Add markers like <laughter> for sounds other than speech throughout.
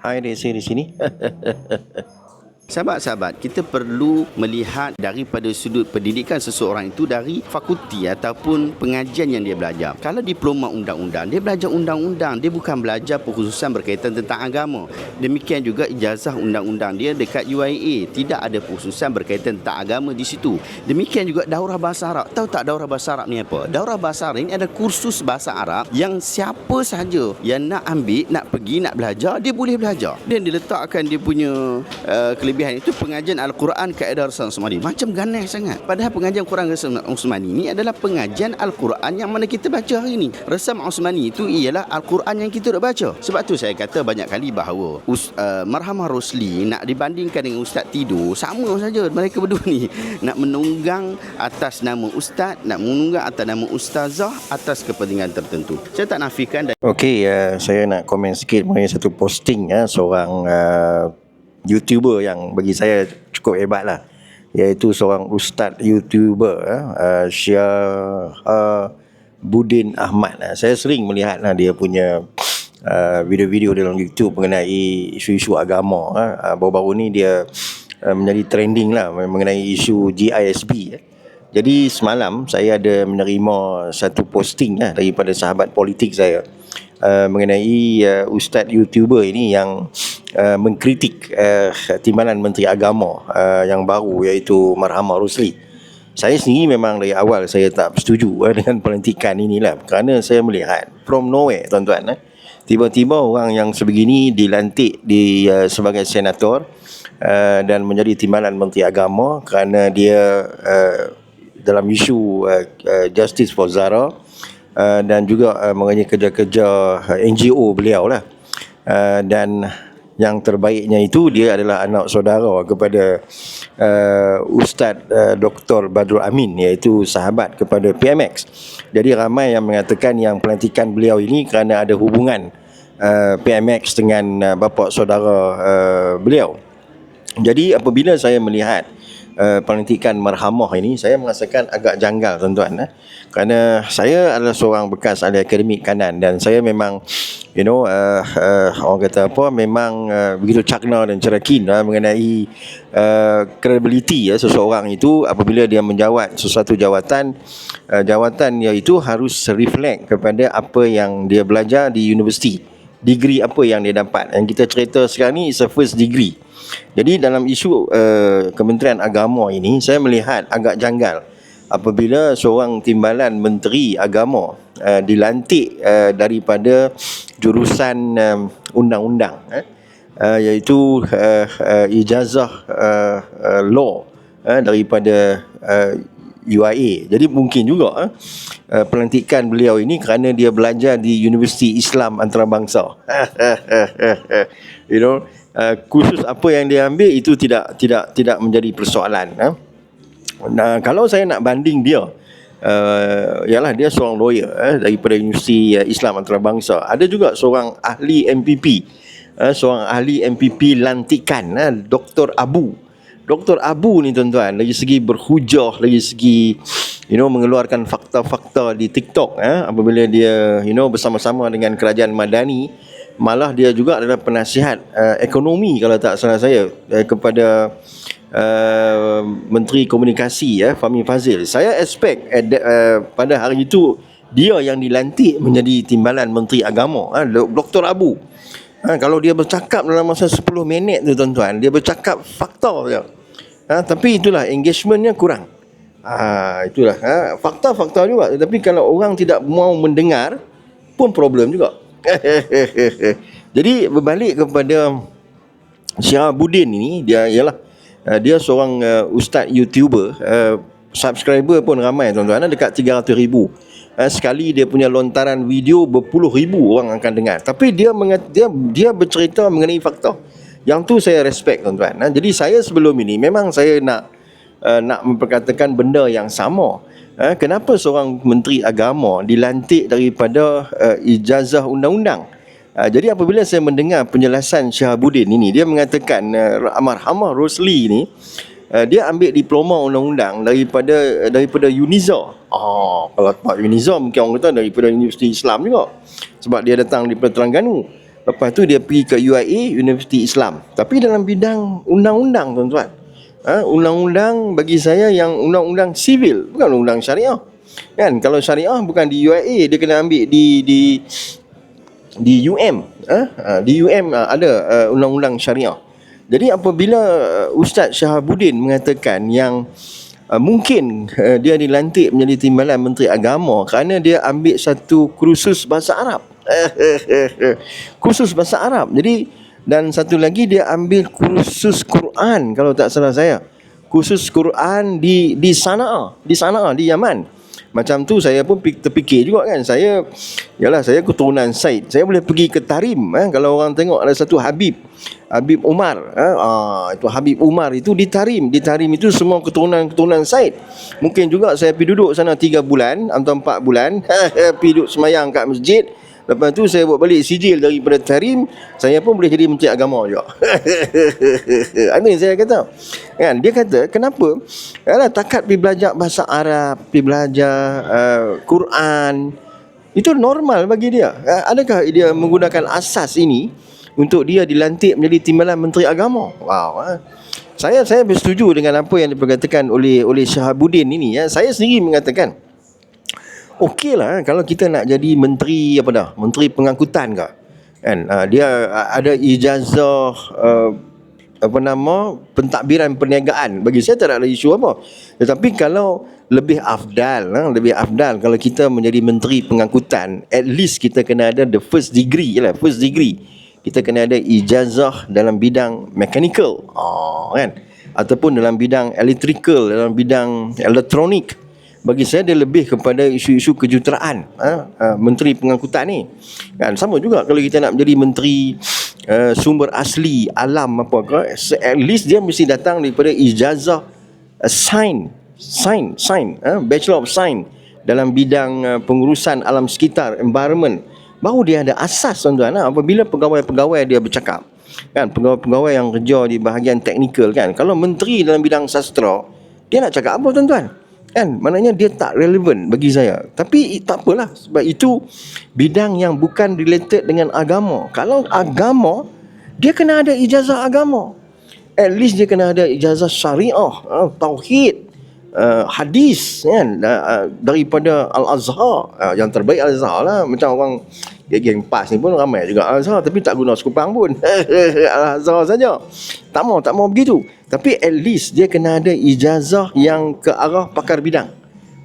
Hai Desi di sini. <laughs> Sahabat-sahabat, kita perlu melihat daripada sudut pendidikan seseorang itu dari fakulti ataupun pengajian yang dia belajar. Kalau diploma undang-undang, dia belajar undang-undang, dia bukan belajar perkhususan berkaitan tentang agama. Demikian juga ijazah undang-undang dia dekat UIA, tidak ada perkhususan berkaitan tentang agama di situ. Demikian juga daurah bahasa Arab. Tahu tak daurah bahasa Arab ni apa? Daurah bahasa Arab ini ada kursus bahasa Arab yang siapa sahaja yang nak ambil, nak pergi, nak belajar, dia boleh belajar. Dan diletakkan dia punya uh, kelebihan kelebihan itu pengajian Al-Quran kaedah Rasul Usmani. Macam ganas sangat. Padahal pengajian Quran Rasul Usmani ini adalah pengajian Al-Quran yang mana kita baca hari ini. Rasam Usmani itu ialah Al-Quran yang kita dah baca. Sebab tu saya kata banyak kali bahawa uh, Marhamah Rosli nak dibandingkan dengan Ustaz Tidur, sama saja mereka berdua ni. <laughs> Nak menunggang atas nama Ustaz, nak menunggang atas nama Ustazah atas kepentingan tertentu. Saya tak nafikan dan Okey, uh, saya nak komen sikit mengenai satu posting ya, seorang uh, YouTuber yang bagi saya cukup hebat lah. Iaitu seorang ustaz YouTuber uh, Syah uh, Budin Ahmad. Uh, saya sering melihat uh, dia punya uh, video-video dalam YouTube mengenai isu-isu agama uh, baru-baru ni dia uh, menjadi trending lah mengenai isu GISB uh. jadi semalam saya ada menerima satu posting uh, daripada sahabat politik saya uh, mengenai uh, ustaz YouTuber ini yang uh, mengkritik uh, timbalan Menteri Agama uh, yang baru iaitu Marhamah Rusli. Saya sendiri memang dari awal saya tak setuju uh, <laughs> dengan pelantikan inilah kerana saya melihat from nowhere tuan-tuan eh, tiba-tiba orang yang sebegini dilantik di uh, sebagai senator uh, dan menjadi timbalan Menteri Agama kerana dia uh, dalam isu uh, uh, Justice for Zara uh, dan juga uh, mengenai kerja-kerja uh, NGO beliau lah uh, dan yang terbaiknya itu dia adalah anak saudara kepada uh, Ustaz uh, Dr. Badrul Amin iaitu sahabat kepada PMX. Jadi ramai yang mengatakan yang pelantikan beliau ini kerana ada hubungan uh, PMX dengan uh, bapa saudara uh, beliau. Jadi apabila saya melihat uh, pelantikan marhamah ini saya merasakan agak janggal tuan-tuan eh? kerana saya adalah seorang bekas ahli akademik kanan dan saya memang you know uh, uh, orang kata apa memang uh, begitu cakna dan cerakin uh, mengenai uh, credibility ya seseorang itu apabila dia menjawat sesuatu jawatan uh, jawatan iaitu harus reflect kepada apa yang dia belajar di universiti degree apa yang dia dapat. Yang kita cerita sekarang ni is a first degree. Jadi dalam isu uh, Kementerian Agama ini saya melihat agak janggal apabila seorang timbalan menteri agama uh, dilantik uh, daripada jurusan um, undang-undang eh, uh, iaitu uh, uh, ijazah uh, uh, law uh, daripada UIA. Jadi mungkin juga eh, uh, pelantikan beliau ini kerana dia belajar di Universiti Islam Antarabangsa. <laughs> you know, uh, khusus apa yang dia ambil itu tidak tidak tidak menjadi persoalan. Eh. Nah, kalau saya nak banding dia, uh, ialah dia seorang lawyer eh, daripada Universiti uh, Islam Antarabangsa. Ada juga seorang ahli MPP, uh, seorang ahli MPP lantikan, eh, Dr. Abu. Dr. Abu ni tuan-tuan lagi segi berhujah lagi segi you know mengeluarkan fakta-fakta di TikTok eh apabila dia you know bersama-sama dengan kerajaan Madani malah dia juga adalah penasihat uh, ekonomi kalau tak salah saya uh, kepada uh, Menteri Komunikasi ya uh, Fahmi Fazil. Saya expect uh, uh, pada hari itu dia yang dilantik menjadi timbalan Menteri Agama uh, Dr. Abu. Ha, kalau dia bercakap dalam masa 10 minit tu tuan-tuan, dia bercakap fakta je ha, tapi itulah engagementnya kurang. Ha, itulah ha, fakta-fakta juga. Tapi kalau orang tidak mau mendengar pun problem juga. <laughs> Jadi berbalik kepada Syah Budin ini dia ialah uh, dia seorang uh, ustaz YouTuber. Uh, subscriber pun ramai tuan-tuan. Dekat 300 ribu. Uh, sekali dia punya lontaran video berpuluh ribu orang akan dengar. Tapi dia dia dia bercerita mengenai fakta yang tu saya respect tuan-tuan. Ha? Jadi saya sebelum ini memang saya nak uh, nak memperkatakan benda yang sama. Ha? Kenapa seorang menteri agama dilantik daripada uh, ijazah undang-undang? Uh, jadi apabila saya mendengar penjelasan Syahabuddin ini, dia mengatakan uh, Amarhamah Rosli ini uh, dia ambil diploma undang-undang daripada daripada Uniza. Oh, kalau tak Uniza mungkin orang kata daripada Universiti Islam juga. Sebab dia datang daripada Terengganu. Lepas tu dia pergi ke UIA Universiti Islam. Tapi dalam bidang undang-undang tuan-tuan. Ha, undang-undang bagi saya yang undang-undang sivil bukan undang syariah. Kan kalau syariah bukan di UIA dia kena ambil di di di UM ha? Ha, di UM ha, ada uh, undang-undang syariah. Jadi apabila Ustaz Syahabuddin mengatakan yang mungkin dia dilantik menjadi timbalan menteri agama kerana dia ambil satu kursus bahasa Arab. <laughs> kursus bahasa Arab. Jadi dan satu lagi dia ambil kursus Quran kalau tak salah saya. Kursus Quran di di Sana'a, di Sana'a di Yaman. Macam tu saya pun terfikir juga kan Saya Yalah saya keturunan Said Saya boleh pergi ke Tarim eh, Kalau orang tengok ada satu Habib Habib Umar eh, ah, Itu Habib Umar itu di Tarim Di Tarim itu semua keturunan-keturunan Said Mungkin juga saya pergi duduk sana 3 bulan Atau 4 bulan <laughs> Pergi duduk semayang kat masjid Lepas tu saya buat balik sijil daripada Tarim Saya pun boleh jadi menteri agama juga <laughs> yang saya kata kan? Dia kata kenapa Yalah, Takat pergi belajar bahasa Arab Pergi belajar uh, Quran Itu normal bagi dia uh, Adakah dia menggunakan asas ini Untuk dia dilantik menjadi timbalan menteri agama Wow uh. saya saya bersetuju dengan apa yang diperkatakan oleh oleh Syahabuddin ini ya. Saya sendiri mengatakan okey lah eh, kalau kita nak jadi menteri apa dah menteri pengangkutan ke? Kan? Uh, dia uh, ada ijazah uh, apa nama pentadbiran perniagaan. Bagi saya tak ada isu apa. Tetapi kalau lebih afdal uh, lebih afdal kalau kita menjadi menteri pengangkutan at least kita kena ada the first degree lah first degree. Kita kena ada ijazah dalam bidang mechanical. Oh, kan? Ataupun dalam bidang electrical dalam bidang elektronik bagi saya dia lebih kepada isu-isu kejuruteraan ha? ha, menteri pengangkutan ni. Kan sama juga kalau kita nak menjadi menteri uh, sumber asli alam apa ke at least dia mesti datang daripada ijazah uh, sign sign sign uh, bachelor of sign dalam bidang uh, pengurusan alam sekitar environment. Baru dia ada asas tuan-tuan ha? apabila pegawai-pegawai dia bercakap. Kan pegawai-pegawai yang kerja di bahagian teknikal kan. Kalau menteri dalam bidang sastra dia nak cakap apa tuan-tuan Kan? Maknanya dia tak relevan bagi saya. Tapi tak apalah. Sebab itu bidang yang bukan related dengan agama. Kalau agama, dia kena ada ijazah agama. At least dia kena ada ijazah syariah, uh, tauhid, uh, hadis kan uh, daripada Al-Azhar. Uh, yang terbaik Al-Azhar lah. Macam orang geng pas ni pun ramai juga Al-Azhar tapi tak guna sekupang pun. <laughs> Al-Azhar saja. Tak mau, tak mau begitu. Tapi at least dia kena ada ijazah yang ke arah pakar bidang.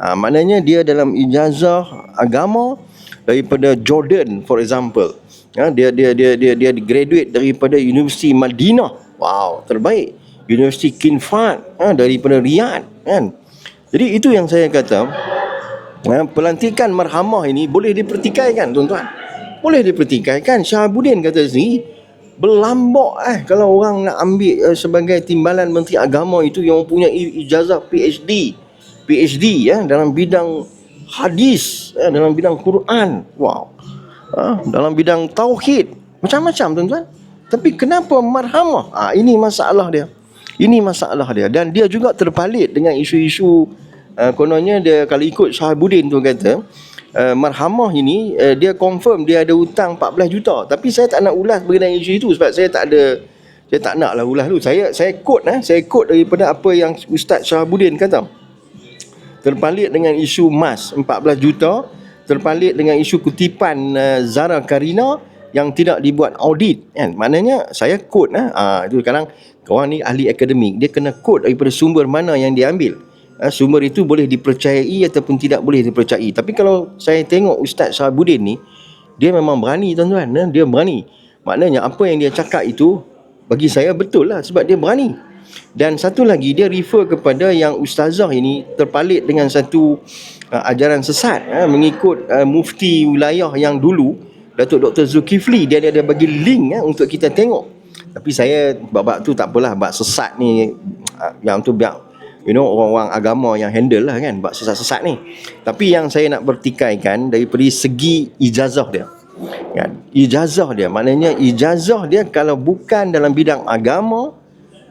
Ha, maknanya dia dalam ijazah agama daripada Jordan for example. Ha, dia dia dia dia dia graduate daripada Universiti Madinah. Wow, terbaik. Universiti King Fahd ha, daripada Riyadh kan. Jadi itu yang saya kata ha, pelantikan marhamah ini boleh dipertikaikan tuan-tuan. Boleh dipertikaikan. Syahabuddin kata sendiri berlambak eh kalau orang nak ambil uh, sebagai timbalan menteri agama itu yang mempunyai ijazah PhD PhD ya dalam bidang hadis ya, dalam bidang Quran. Wow. Uh, dalam bidang tauhid. Macam-macam tuan-tuan. Tapi kenapa marhamah? Ah ini masalah dia ini masalah dia. Dan dia juga terpalit dengan isu-isu uh, kononnya dia kalau ikut Syahabuddin tu kata uh, marhamah ini uh, dia confirm dia ada hutang 14 juta. Tapi saya tak nak ulas mengenai isu itu sebab saya tak ada saya tak nak lah ulas tu saya saya quote eh saya quote daripada apa yang Ustaz Syahabuddin kata. Terpalit dengan isu emas 14 juta terpalit dengan isu kutipan uh, Zara Karina yang tidak dibuat audit. Kan? Maknanya saya quote eh ah itu sekarang kawan ni ahli akademik dia kena quote daripada sumber mana yang dia ambil uh, sumber itu boleh dipercayai ataupun tidak boleh dipercayai. Tapi kalau saya tengok Ustaz Sahabuddin ni, dia memang berani tuan-tuan. Eh? Dia berani. Maknanya apa yang dia cakap itu, bagi saya betul lah sebab dia berani. Dan satu lagi, dia refer kepada yang Ustazah ini terpalit dengan satu uh, ajaran sesat. Uh, mengikut uh, mufti wilayah yang dulu, Datuk Dr. Zulkifli, dia ada bagi link uh, untuk kita tengok. Tapi saya bab tu tak apalah, bab sesat ni, uh, yang tu biar you know orang-orang agama yang handle lah kan buat sesat-sesat ni. Tapi yang saya nak bertikaikan daripada segi ijazah dia. Kan? Ijazah dia maknanya ijazah dia kalau bukan dalam bidang agama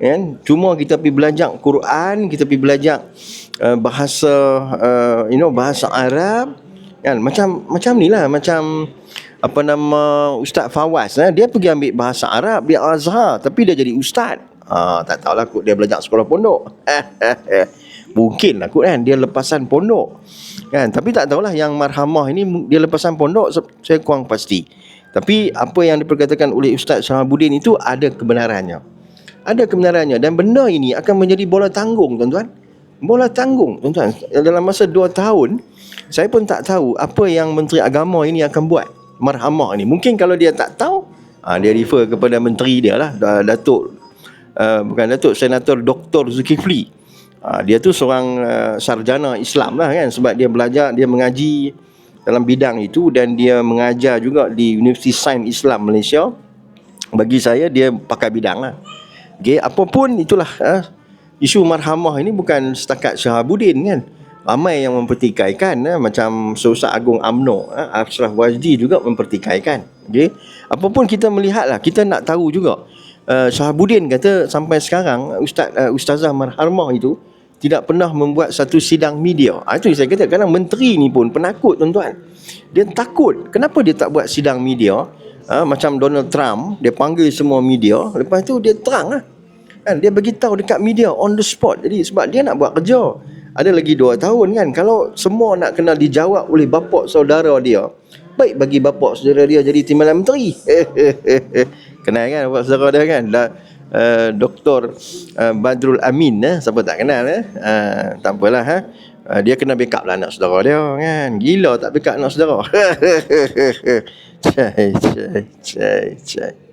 kan? Cuma kita pergi belajar Quran kita pergi belajar uh, bahasa uh, you know bahasa Arab kan? Macam macam ni lah macam apa nama Ustaz Fawaz eh? dia pergi ambil bahasa Arab di Azhar tapi dia jadi ustaz. Ha, tak tahulah kot dia belajar sekolah pondok. <laughs> Mungkin lah kot kan dia lepasan pondok. Kan tapi tak tahulah yang marhamah ini dia lepasan pondok saya kurang pasti. Tapi apa yang diperkatakan oleh Ustaz Syahabuddin itu ada kebenarannya. Ada kebenarannya dan benda ini akan menjadi bola tanggung tuan-tuan. Bola tanggung tuan-tuan. Dalam masa 2 tahun saya pun tak tahu apa yang Menteri Agama ini akan buat. Marhamah ni. Mungkin kalau dia tak tahu, ha, dia refer kepada menteri dia lah, Da- Datuk uh, bukan Datuk Senator Dr. Zulkifli. Ha, dia tu seorang uh, sarjana Islam lah kan sebab dia belajar, dia mengaji dalam bidang itu dan dia mengajar juga di Universiti Sains Islam Malaysia. Bagi saya dia pakai bidang lah. Okay, apapun itulah uh, isu marhamah ini bukan setakat Syahabuddin kan. Ramai yang mempertikaikan eh, macam Sultan Agung AMNO eh, Ashraf Wajdi juga mempertikaikan. Okay. Apapun kita melihatlah kita nak tahu juga. Uh, Syahabuddin kata sampai sekarang Ustaz uh, Ustazah Marhamah itu tidak pernah membuat satu sidang media. Ha, itu saya kata kadang menteri ni pun penakut tuan-tuan. Dia takut. Kenapa dia tak buat sidang media? Ha, macam Donald Trump, dia panggil semua media, lepas tu dia terang lah. Kan, dia bagi tahu dekat media on the spot. Jadi sebab dia nak buat kerja. Ada lagi dua tahun kan. Kalau semua nak kena dijawab oleh bapak saudara dia, baik bagi bapak saudara dia jadi timbalan menteri. <laughs> Kenal kan bapak saudara dia kan? Dah, uh, Dr. Uh, Badrul Amin eh? siapa tak kenal eh? Uh, tak apalah ha? Uh, dia kena backup lah anak saudara dia kan. Gila tak backup anak saudara. <laughs> cai, cai, cai, cai.